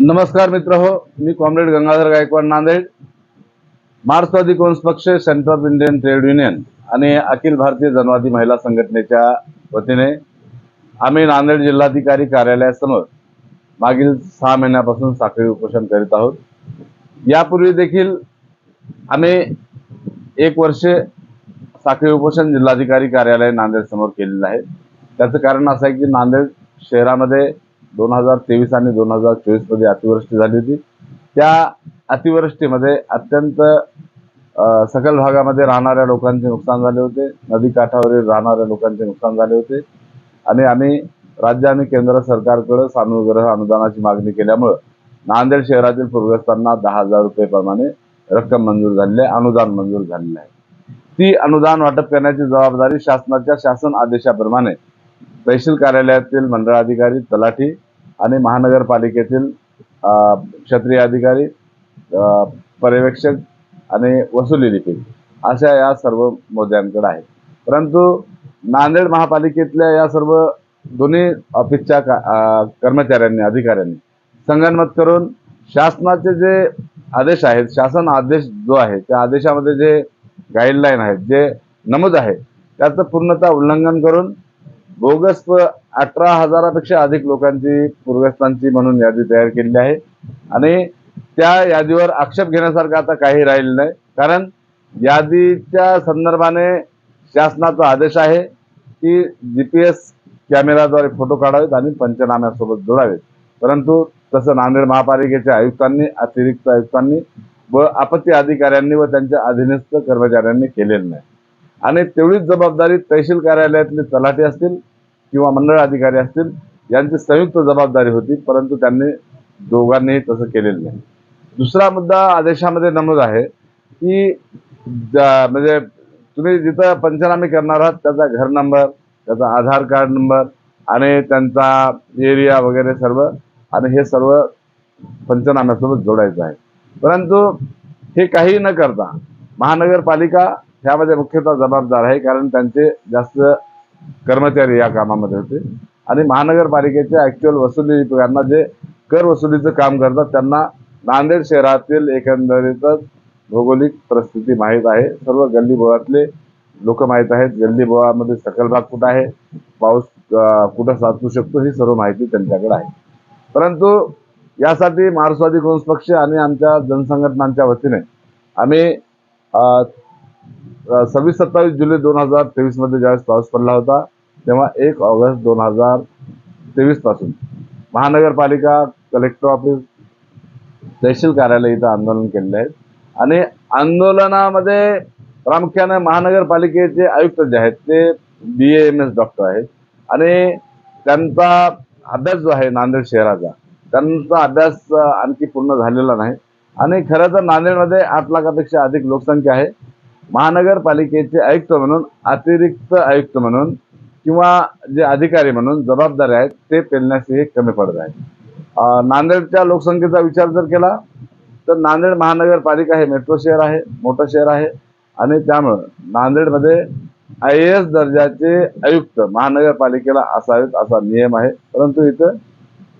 नमस्कार मित्र हो मी कॉम्रेड गंगाधर गायकवाड नांदेड. मार्क्सवादी कोन्स पक्ष centre of Indian trade union आणि अखिल भारतीय जनवादी महिला संघटनेच्या वतीने आम्ही नांदेड जिल्हाधिकारी कार्यालयासमोर मागील सहा महिन्यापासून साखळी उपोषण करीत आहोत. यापूर्वी देखील आम्ही एक वर्ष साखळी उपोषण जिल्हाधिकारी कार्यालय नांदेड समोर केलेलं आहे. त्याचं कारण असं आहे की नांदेड शहरामध्ये दोन हजार तेवीस आणि दोन हजार चोवीसमध्ये अतिवृष्टी झाली होती. त्या अतिवृष्टीमध्ये अत्यंत सकल सखल भागामध्ये राहणाऱ्या लोकांचे नुकसान झाले होते. नदी काठावरील राहणाऱ्या लोकांचे नुकसान झाले होते. आणि आम्ही राज्य आणि केंद्र सरकारकडे सानुग्रह अनुदानाची मागणी केल्यामुळं नांदेड शहरातील पूरग्रस्तांना दहा हजार रुपये प्रमाणे रक्कम मंजूर झालेली आहे अनुदान मंजूर झालेलं आहे. ती अनुदान वाटप करण्याची जबाबदारी शासनाच्या शासन आदेशाप्रमाणे तहसील कार्यालयातील मंडळाधिकारी तलाठी आणि महानगरपालिकेतील क्षत्रिय अधिकारी पर्यवेक्षक आणि वसुली लिपिक अशा या सर्व मोद्यांकडे आहेत. परंतु नांदेड महापालिकेतल्या या सर्व दोन्ही ऑफिसच्या का- कर्मचाऱ्यांनी अधिकाऱ्यांनी संगनमत करून शासनाचे जे आदेश आहेत शासन आदेश जो आहे त्या आदेशामध्ये जे गाईडलाईन आहेत जे नमूद आहे त्याचं पूर्णतः उल्लंघन करून बोगस अठरा हजारापेक्षा अधिक लोकांची पूरग्रस्तांची म्हणून यादी तयार केलेली आहे. आणि त्या यादीवर आक्षेप घेण्यासारखं आता काही राहिलं नाही. कारण यादीच्या संदर्भाने शासनाचा आदेश आहे की जी पी एस कॅमेराद्वारे फोटो काढावेत आणि पंचनाम्यासोबत जोडावेत. परंतु तसं नांदेड महापालिकेच्या आयुक्तांनी अतिरिक्त आयुक्तांनी व आपत्ती अधिकाऱ्यांनी व त्यांच्या अधीनस्थ कर्मचाऱ्यांनी केलेलं नाही. आणि तेवढीच जबाबदारी तहसील कार्यालयातले तलाठी असतील किंवा मंडळ अधिकारी असतील यांची संयुक्त जबाबदारी होती परंतु त्यांनी दोघांनीही तसं केलेलं नाही. दुसरा मुद्दा आदेशामध्ये नमूद आहे की ज्या- म्हणजे तुम्ही जिथं पंचनामे करणार आहात त्याचा घर नंबर त्याचा आधार कार्ड नंबर आणि त्यांचा एरिया वगैरे सर्व आणि हे सर्व पंचनाम्यासोबत जोडायचं आहे. परंतु हे काही न करता महानगरपालिका ह्यामध्ये मुख्यतः जबाबदार आहे कारण त्यांचे जास्त कर्मचारी या कामामध्ये होते. आणि महानगरपालिकेच्या ॲक्च्युअल वसुली यांना जे कर वसुलीचं काम करतात त्यांना नांदेड शहरातील एकंदरीतच भौगोलिक परिस्थिती माहीत आहे. सर्व गल्ली बोळातले लोक माहीत आहेत. गल्ली बोळामध्ये सकल भाग कुठं आहे? पाऊस कुठं साचू शकतो? ही सर्व माहिती त्यांच्याकडे आहे. परंतु यासाठी मार्क्सवादी काँग्रेस पक्ष आणि आमच्या जनसंघटनांच्या वतीने आम्ही अं, सव्वीस सत्तावीस जुलै दोन हजार तेवीसमध्ये ज्यावेळेस पाऊस पडला होता तेव्हा एक ऑगस्ट दोन हजार तेवीसपासून महानगरपालिका कलेक्टर ऑफिस तहसील कार्यालय इथं आंदोलन केलेले आहेत आणि आंदोलनामध्ये प्रामुख्याने महानगरपालिकेचे आयुक्त जे आहेत ते बी एम एस डॉक्टर आहेत. आणि त्यांचा अभ्यास जो आहे नांदेड शहराचा त्यांचा अभ्यास आणखी पूर्ण झालेला नाही. आणि खरं तर नांदेडमध्ये आठ लाखापेक्षा अधिक लोकसंख्या आहे. महानगरपालिकेचे आयुक्त म्हणून अतिरिक्त आयुक्त म्हणून किंवा जे अधिकारी म्हणून जबाबदारी आहेत ते पेलण्यासही कमी पडत आहे नांदेडच्या लोकसंख्येचा विचार जर केला तर नांदेड महानगरपालिका हे मेट्रो शहर आहे मोठं शहर आहे आणि त्यामुळं नांदेडमध्ये आय ए एस दर्जाचे आयुक्त महानगरपालिकेला असावेत असा नियम आहे. परंतु इथं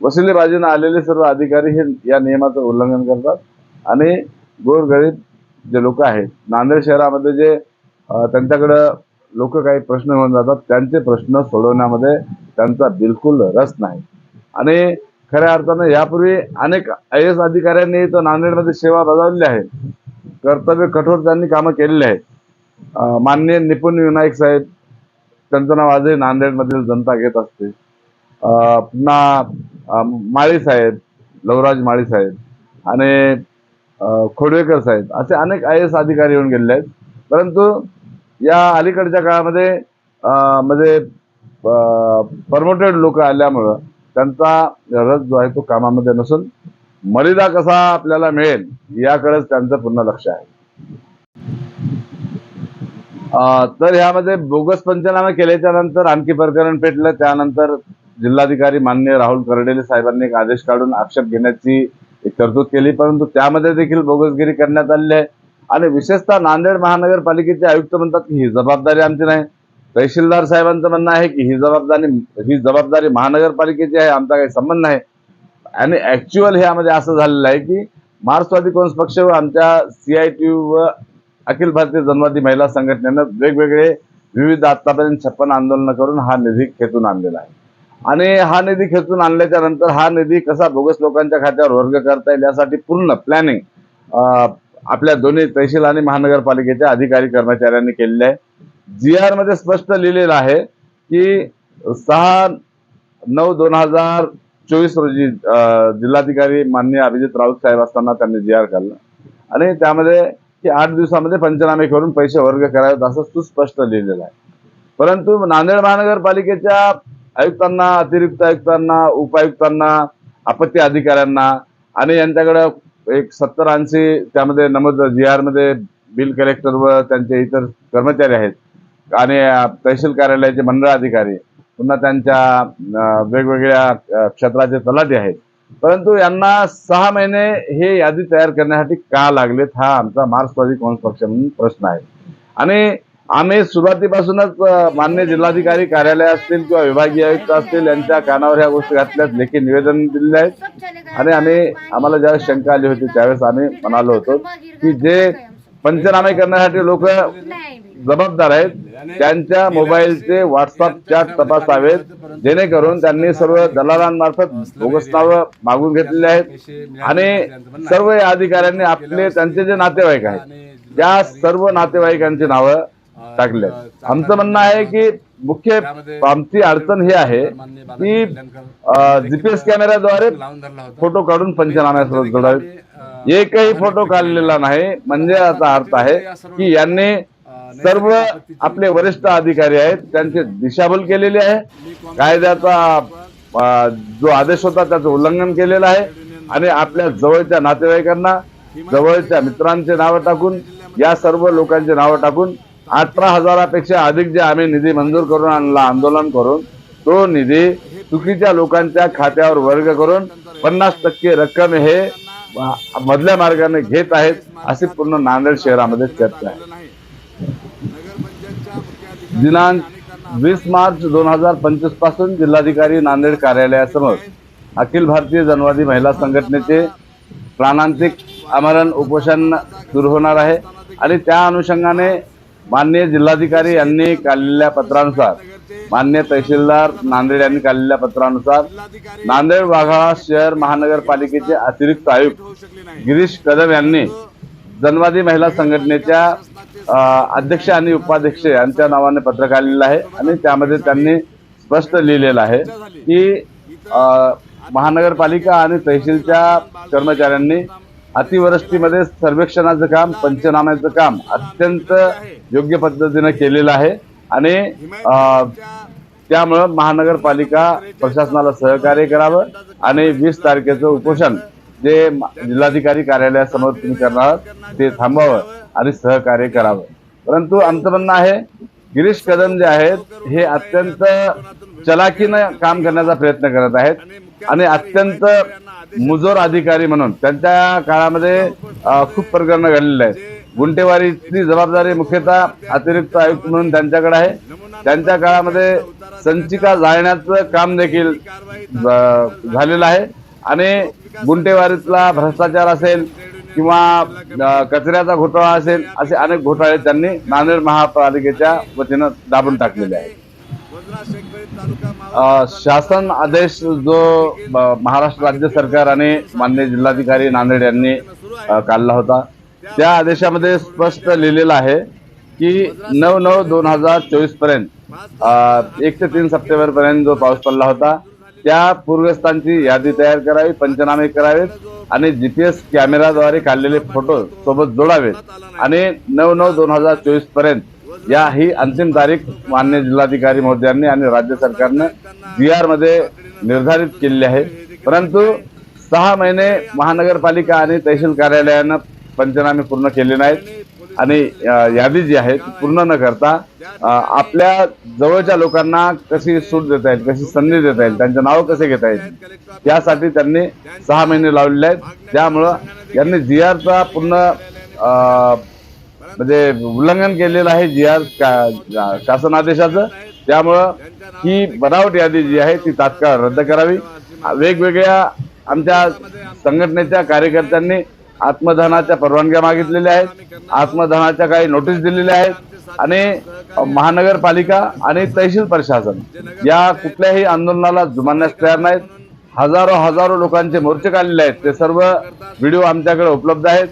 वसुलीबाजीनं आलेले सर्व अधिकारी हे या नियमाचं उल्लंघन करतात. आणि गोरगरीब जे लोक आहेत नांदेड शहरामध्ये जे त्यांच्याकडं लोक काही प्रश्न घेऊन जातात त्यांचे प्रश्न सोडवण्यामध्ये त्यांचा बिलकुल रस नाही. आणि खऱ्या अर्थानं यापूर्वी अनेक आय एस अधिकाऱ्यांनी तर नांदेडमध्ये सेवा बजावलेली आहे. कर्तव्य कठोर त्यांनी कामं केलेली आहेत. मान्य माननीय निपुण विनायक साहेब त्यांचं नाव आजही नांदेडमधील जनता घेत असते. पुन्हा माळी साहेब लवराज माळी साहेब आणि खोडवेकर साहेब असे अनेक आय एस अधिकारी येऊन गेलेले आहेत. परंतु या अलीकडच्या काळामध्ये म्हणजे परमोटेड लोक आल्यामुळं त्यांचा रस जो आहे तो कामामध्ये नसून मर्यादा कसा आपल्याला मिळेल याकडेच त्यांचं पूर्ण लक्ष आहे. तर ह्यामध्ये बोगस पंचनामे केल्याच्यानंतर आणखी प्रकरण पेटलं. त्यानंतर जिल्हाधिकारी मान्य राहुल कर्डेले साहेबांनी एक आदेश काढून आक्षेप घेण्याची तरतूद केली परंतु त्यामध्ये देखील बोगसगिरी करण्यात आलेली आहे. आणि विशेषतः नांदेड महानगरपालिकेचे आयुक्त म्हणतात की ही जबाबदारी आमची नाही. तहसीलदार साहेबांचं म्हणणं आहे की ही जबाबदारी ही जबाबदारी महानगरपालिकेची आहे आमचा काही संबंध नाही. आणि ऍक्च्युअल ह्यामध्ये असं झालेलं आहे की मार्क्सवादी काँग्रेस पक्ष व आमच्या सी आय टी व अखिल भारतीय जनवादी महिला संघटनेनं वेगवेगळे विविध आतापर्यंत छप्पन आंदोलन करून हा निधी खेचून आणलेला आहे. आणि हा निधी खेचून आणल्याच्या नंतर हा निधी कसा बोगस लोकांच्या खात्यावर वर्ग करता येईल यासाठी पूर्ण प्लॅनिंग आपल्या दोन्ही तहसील आणि महानगरपालिकेच्या अधिकारी कर्मचाऱ्यांनी केलेले आहे. जी आरमध्ये स्पष्ट लिहिलेलं आहे की सहा नऊ दोन हजार चोवीस रोजी जिल्हाधिकारी माननीय अभिजित राऊत साहेब असताना त्यांनी जी आर काढला आणि त्यामध्ये की आठ दिवसामध्ये पंचनामे करून पैसे वर्ग करावेत असं सुस्पष्ट लिहिलेलं आहे. परंतु नांदेड महानगरपालिकेच्या आयुक्तांना अतिरिक्त आयुक्तांना उपायुक्तांना आपत्ती अधिकाऱ्यांना आणि यांच्याकडं एक सत्तर ऐंशी त्यामध्ये नमद जी आरमध्ये बिल कलेक्टर व त्यांचे इतर कर्मचारी आहेत आणि तहसील कार्यालयाचे मंडळ अधिकारी पुन्हा त्यांच्या वेगवेगळ्या क्षेत्राचे तलाठी आहेत. परंतु यांना सहा महिने हे यादी तयार करण्यासाठी का लागलेत हा आमचा मार्क्सवादी काँग्रेस पक्ष म्हणून प्रश्न आहे. आणि आम्ही सुरुवातीपासूनच मान्य जिल्हाधिकारी कार्यालय असतील किंवा विभागीय आयुक्त असतील यांच्या कानावर ह्या गोष्टी घातल्यास लेखी निवेदन दिलेले आहेत आणि आम्ही आम्हाला ज्यावेळेस शंका आली होती त्यावेळेस आम्ही म्हणालो होतो की जे पंचनामे करण्यासाठी लोक जबाबदार आहेत त्यांच्या मोबाईलचे व्हॉट्सअप चॅट तपासावेत जेणेकरून त्यांनी सर्व दलालांमार्फत भोगसनावं मागून घेतलेले आहेत. आणि सर्व या अधिकाऱ्यांनी आपले त्यांचे जे नातेवाईक आहेत त्या सर्व नातेवाईकांची नावं टाकले आमचं म्हणणं आहे की मुख्य आमची अडचण ही आहे की जीपीएस कॅमेऱ्याद्वारे फोटो काढून पंचनाम्यासोबत जोडावे. एकही फोटो काढलेला नाही. म्हणजे याचा अर्थ आहे की यांनी सर्व आपले वरिष्ठ अधिकारी आहेत त्यांचे दिशाभूल केलेली आहे. कायद्याचा जो आदेश होता त्याचं उल्लंघन केलेलं आहे. आणि आपल्या जवळच्या नातेवाईकांना जवळच्या मित्रांचे नावं टाकून या सर्व लोकांचे नावं टाकून अठरा हजारापेक्षा अधिक जे आम्ही निधी मंजूर करून आणला आंदोलन करून तो निधी चुकीच्या लोकांच्या खात्यावर वर्ग करून पन्नास टक्के रक्कम हे मधल्या मार्गाने घेत आहेत अशी पूर्ण नांदेड शहरामध्ये चर्चा आहे. दिनांक वीस मार्च दोन हजार पंचवीसपासून जिल्हाधिकारी नांदेड कार्यालयासमोर अखिल भारतीय जनवादी महिला संघटनेचे प्राणांतिक आमरण उपोषण सुरू होणार आहे आणि त्या अनुषंगाने मान्य जिल्हाधिकारी यांनी काढलेल्या पत्रानुसार मान्य तहसीलदार नांदेड यांनी काढलेल्या पत्रानुसार नांदेड वाघाळा शहर महानगरपालिकेचे अतिरिक्त आयुक्त गिरीश कदम यांनी जनवादी महिला संघटनेच्या अध्यक्ष आणि उपाध्यक्ष यांच्या नावाने पत्र काढलेलं आहे आणि त्यामध्ये त्यांनी स्पष्ट लिहिलेलं आहे की महानगरपालिका आणि तहसीलच्या कर्मचाऱ्यांनी अतिवृष्टीमध्ये सर्वेक्षणाचं काम पंचनाम्याचं काम अत्यंत योग्य पद्धतीने केलेलं आहे. आणि त्यामुळं महानगरपालिका प्रशासनाला सहकार्य करावं आणि वीस तारखेचं उपोषण जे जिल्हाधिकारी कार्यालयासमोर तुम्ही करणार ते थांबावं आणि सहकार्य करावं. परंतु आमचं म्हणणं आहे गिरीश कदम जे आहेत हे अत्यंत चलाकीनं काम करण्याचा प्रयत्न करत आहेत आणि अत्यंत मुजोर अधिकारी म्हणून. त्यांच्या काळामध्ये खूप प्रकरणं घडलेले आहेत. गुंटेवारीची जबाबदारी मुख्यतः अतिरिक्त आयुक्त म्हणून त्यांच्याकडे आहे. त्यांच्या काळामध्ये संचिका जाळण्याचं काम देखील झालेलं आहे. आणि गुंटेवारीतला भ्रष्टाचार असेल किंवा कचऱ्याचा घोटाळा असेल असे अनेक घोटाळे त्यांनी नांदेड महापालिकेच्या वतीनं दाबून टाकलेले आहेत. शासन आदेश जो महाराष्ट्र राज्य सरकार आणि मान्य जिल्हाधिकारी नांदेड यांनी काढला होता. त्या आदेशामध्ये स्पष्ट लिहिलेलं आहे की नऊ नऊ दोन हजार चोवीसपर्यंत एक ते तीन सप्टेंबर पर्यंत जो पाऊस पडला होता त्या पूरग्रस्तांची यादी तयार करावी पंचनामे करावेत आणि जीपीएस कॅमेराद्वारे काढलेले फोटो सोबत जोडावेत. आणि नऊ नऊ दोन हजार चोवीसपर्यंत या ही अंतिम तारीख मान्य जिल्हाधिकारी महोदयांनी आणि राज्य सरकारनं जी निर्धारित केलेली आहे. परंतु सहा महिने महानगरपालिका आणि तहसील कार्यालयानं पंचनामे पूर्ण केले नाहीत आणि यादी जी आहे ती पूर्ण न करता आपल्या जवळच्या लोकांना कशी सूट देता येईल कशी संधी देता येईल त्यांचे नाव कसे घेता येईल त्यासाठी त्यांनी सहा महिने लावलेले आहेत. त्यामुळं यांनी जी आरचा पूर्ण म्हणजे उल्लंघन केलेलं आहे जी आर शासन आदेशाचं. त्यामुळं ही बनावट यादी जी आहे ती तात्काळ रद्द करावी. वेगवेगळ्या आमच्या संघटनेच्या कार्यकर्त्यांनी आत्मदहनाच्या परवानग्या मागितलेल्या आहेत. आत्मदहनाच्या काही नोटीस दिलेल्या आहेत. आणि महानगरपालिका आणि तहसील प्रशासन या कुठल्याही आंदोलनाला जुमानण्यास तयार नाहीत. हजारो हजारो लोकांचे मोर्चे काढलेले आहेत. ते सर्व व्हिडिओ आमच्याकडे उपलब्ध आहेत.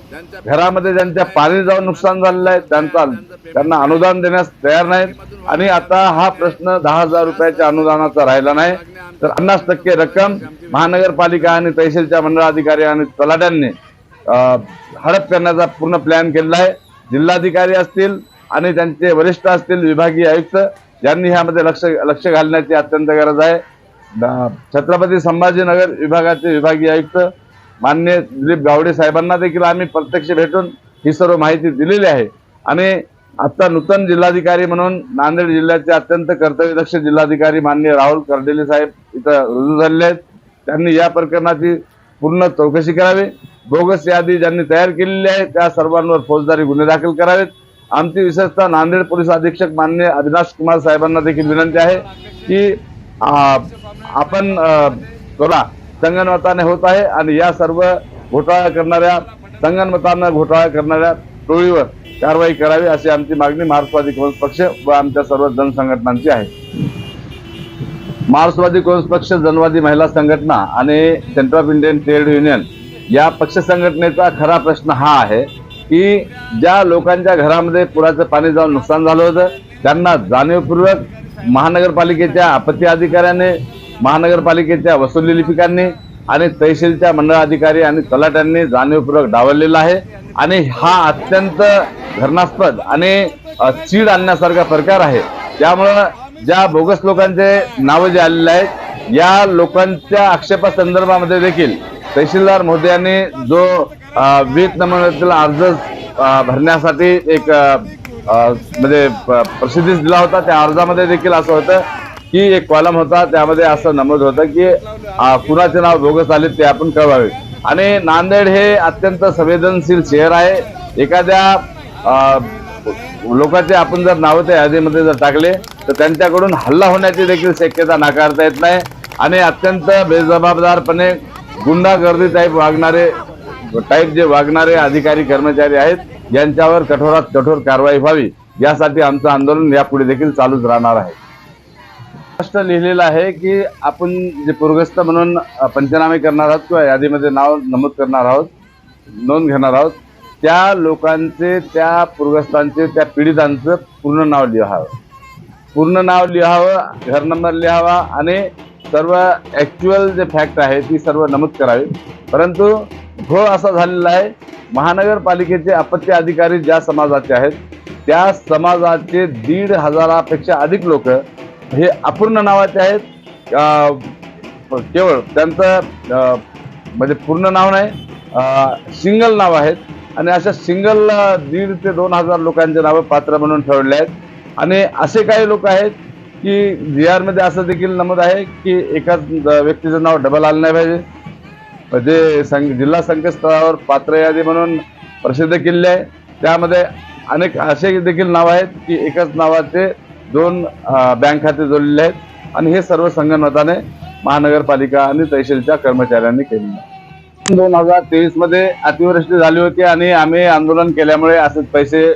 घरामध्ये ज्यांच्या पाणी जाऊन नुकसान झालेलं आहे त्यांचा त्यांना अनुदान देण्यास तयार नाहीत. आणि आता हा प्रश्न दहा हजार रुपयाच्या अनुदानाचा राहिला नाही. तर पन्नास टक्के रक्कम महानगरपालिका आणि तहसीलच्या मंडळाधिकारी आणि तलाट्यांनी हडप करण्याचा पूर्ण प्लॅन केलेला आहे. जिल्हाधिकारी असतील आणि त्यांचे वरिष्ठ असतील विभागीय आयुक्त यांनी ह्यामध्ये लक्ष लक्ष घालण्याची अत्यंत गरज आहे. छत्रपती संभाजीनगर विभागाचे विभागीय आयुक्त मान्य दिलीप गावडे साहेबांना देखील आम्ही प्रत्यक्ष भेटून ही सर्व माहिती दिलेली आहे. आणि आता नूतन जिल्हाधिकारी म्हणून नांदेड जिल्ह्याचे अत्यंत कर्तव्यदक्ष जिल्हाधिकारी मान्य राहुल कर्डेले साहेब इथं रुजू झालेले आहेत. त्यांनी या प्रकरणाची पूर्ण चौकशी करावी. बोगस यादी ज्यांनी तयार केलेली आहे त्या सर्वांवर फौजदारी गुन्हे दाखल करावेत. आमची विशेषतः नांदेड पोलीस अधीक्षक मान्य अविनाश कुमार साहेबांना देखील विनंती आहे की आपण बोला संगणमताने होत आहे आणि या सर्व घोटाळा करणाऱ्या संगणमतांना घोटाळा करणाऱ्या टोळीवर कारवाई करावी अशी आमची मागणी मार्क्सवादी काँग्रेस पक्ष व आमच्या सर्व जनसंघटनांची आहे. मार्क्सवादी काँग्रेस पक्ष जनवादी महिला संघटना आणि centre of Indian trade union या पक्ष संघटनेचा खरा प्रश्न हा आहे की ज्या लोकांच्या घरामध्ये पुराचं पाणी जाऊन नुकसान झालं होतं त्यांना जाणीवपूर्वक महानगरपालिकेच्या आपत्ती अधिकाऱ्याने महानगरपालिकेच्या वसुली लिपिकांनी आणि तहसीलच्या मंडळ अधिकारी आणि तलाट्यांनी जाणीवपूर्वक डावललेला आहे. आणि हा अत्यंत घरणास्पद आणि चीड आणण्यासारखा प्रकार आहे. त्यामुळं ज्या बोगस लोकांचे नावं जे आलेले आहेत या लोकांच्या आक्षेपासंदर्भामध्ये देखील तहसीलदार महोदयांनी जो वीज नमुन्यातील अर्ज भरण्यासाठी एक म्हणजे प- प्रसिद्धीस दिला होता त्या अर्जामध्ये देखील असं होतं. की एक कॉलम होता त्यामध्ये असं नमूद होतं की कुणाचे नाव बोगस आले ते आपण कळवावे. आणि नांदेड हे अत्यंत संवेदनशील शहर आहे. एखाद्या लोकांचे आपण जर नावं त्या यादीमध्ये जर टाकले तर त्यांच्याकडून हल्ला होण्याची देखील शक्यता नाकारता येत नाही. आणि अत्यंत बेजबाबदारपणे गुंडागर्दी टाईप वागणारे टाईप जे वागणारे अधिकारी कर्मचारी आहेत यांच्यावर कठोरात कठोर कारवाई व्हावी. यासाठी आमचं आंदोलन यापुढे देखील चालूच राहणार आहे. स्पष्ट लिहिलेलं आहे की आपण जे पूरग्रस्त म्हणून पंचनामे करणार आहोत किंवा यादीमध्ये नाव नमूद करणार आहोत नोंद घेणार आहोत त्या लोकांचे त्या पूरग्रस्तांचे त्या पीडितांचं पूर्ण नाव लिहावं. पूर्ण नाव लिहावं घर नंबर लिहावा आणि सर्व ॲक्च्युअल जे फॅक्ट आहे ती सर्व नमूद करावी. परंतु घोळ असा झालेला आहे महानगरपालिकेचे आपत्ती अधिकारी ज्या समाजाचे आहेत त्या समाजाचे दीड हजारापेक्षा अधिक लोक हे अपूर्ण नावाचे आहेत. केवळ त्यांचं म्हणजे पूर्ण नाव नाही सिंगल नाव आहेत. आणि अशा सिंगल दीड ते दोन हजार लोकांचे नावं पात्र म्हणून ठेवले आहेत. आणि असे काही लोक आहेत की जी आरमध्ये असं देखील नमूद आहे की एकाच व्यक्तीचं नाव डबल आलं नाही पाहिजे. म्हणजे सं जिल्हा संकेतस्थळावर पात्र यादी म्हणून प्रसिद्ध केलेली आहे. त्यामध्ये अनेक असे देखील नाव आहेत की एकाच नावाचे दोन बँक खाते जोडलेले आहेत. आणि हे सर्व संगणमताने महानगरपालिका आणि तहसीलच्या कर्मचाऱ्यांनी केलेले आहे. दोन हजार तेवीसमध्ये अतिवृष्टी झाली होती आणि आम्ही आंदोलन केल्यामुळे असेच पैसे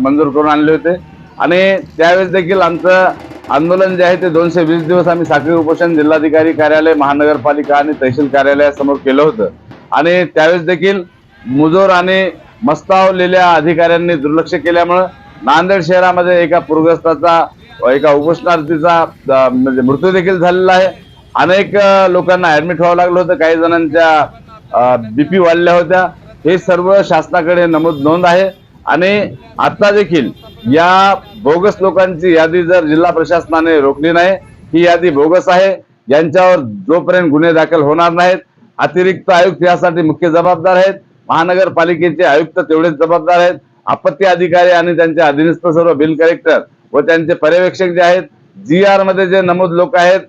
मंजूर करून आणले होते. आणि त्यावेळेस देखील आमचं आंदोलन जे आहे ते दोनशे वीस दिवस आम्ही साखळी उपोषण जिल्हाधिकारी कार्यालय महानगरपालिका आणि तहसील कार्यालयासमोर केलं होतं. आणि त्यावेळेस देखील मुजोर आणि मस्तावलेल्या अधिकाऱ्यांनी दुर्लक्ष केल्यामुळं नांदेड शहरामध्ये एका पूरग्रस्ताचा एका उपोषणार्थीचा म्हणजे मृत्यू देखील झालेला आहे. अनेक लोकांना ऍडमिट व्हावं लागलं होतं. काही जणांच्या बीपी वाढल्या होत्या. हे सर्व शासनाकडे नमूद नोंद आहे. आणि आता देखील या बोगस लोकांची यादी जर जिल्हा प्रशासनाने रोखली नाही ही यादी बोगस आहे. यांच्यावर जोपर्यंत गुन्हे दाखल होणार नाहीत अतिरिक्त आयुक्त यासाठी मुख्य जबाबदार आहेत. महानगरपालिकेचे आयुक्त तेवढेच जबाबदार आहेत. आपत्ती अधिकारी आणि त्यांचे अधीनस्थ सर्व बिल कलेक्टर व त्यांचे पर्यवेक्षक जे आहेत जी आरमध्ये जे नमूद लोक आहेत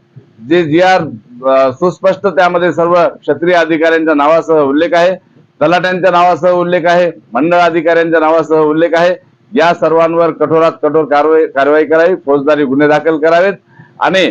जे जी आर सुस्पष्ट त्यामध्ये सर्व क्षत्रिय अधिकाऱ्यांच्या नावासह उल्लेख आहे तलाट्यांच्या नावासह उल्लेख आहे मंडळ अधिकाऱ्यांच्या नावासह उल्लेख आहे. या सर्वांवर कठोरात कठोर कारवाई कारवाई करावी फौजदारी गुन्हे दाखल करावेत. आणि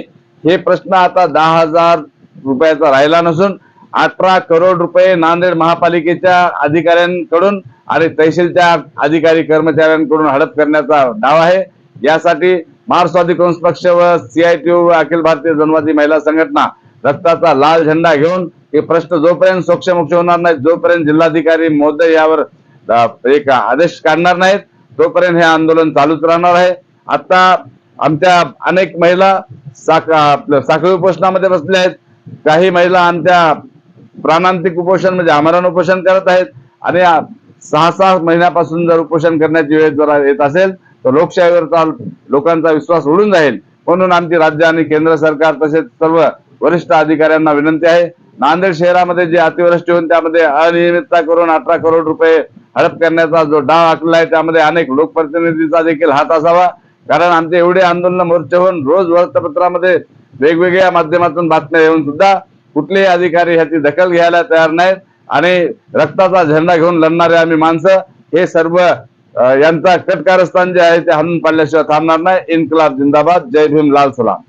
हे प्रश्न आता दहा हजार रुपयाचा राहिला नसून अठरा करोड रुपये नांदेड महापालिकेच्या अधिकाऱ्यांकडून आणि तहसीलच्या अधिकारी कर्मचाऱ्यांकडून हडप करण्याचा डाव आहे. यासाठी महाराष्ट्रवादी काँग्रेस पक्ष व सीआयटीयू व अखिल भारतीय जनवादी महिला संघटना रक्ताचा लाल झेंडा घेऊन हे प्रश्न जोपर्यंत सोक्षमोक्ष होणार नाही जोपर्यंत जिल्हाधिकारी महोदय यावर एक आदेश काढणार नाहीत तोपर्यंत हे आंदोलन चालूच राहणार आहे. आता आमच्या अनेक महिला साख साखळी उपोषणामध्ये बसल्या आहेत. काही महिला आमच्या प्राणांतिक उपोषण म्हणजे आमरण उपोषण करत आहेत. आणि सहा सहा महिन्यापासून जर उपोषण करण्याची वेळ जर येत असेल तर लोकशाहीवरचा लोकांचा विश्वास उडून जाईल. म्हणून आमची राज्य आणि केंद्र सरकार तसेच सर्व वरिष्ठ अधिकाऱ्यांना विनंती आहे. नांदेड शहरामध्ये जे अतिवृष्टी होऊन त्यामध्ये अनियमितता करून अठरा करोड रुपये हडप करण्याचा जो डाव आखला आहे त्यामध्ये अनेक लोकप्रतिनिधीचा देखील हात असावा. कारण आमचे एवढे आंदोलन मोर्चे होऊन रोज वृत्तपत्रामध्ये वेगवेगळ्या माध्यमातून बातम्या येऊन सुद्धा कुठलेही अधिकारी ह्याची दखल घ्यायला तयार नाहीत आणि रक्ताचा झेंडा घेऊन लढणारे आम्ही माणसं हे सर्व यांचा कटकारस्थान जे आहे ते हाणून पाडल्याशिवाय थांबणार नाही. इन्कलाब जिंदाबाद. जय भीम लाल सलाम.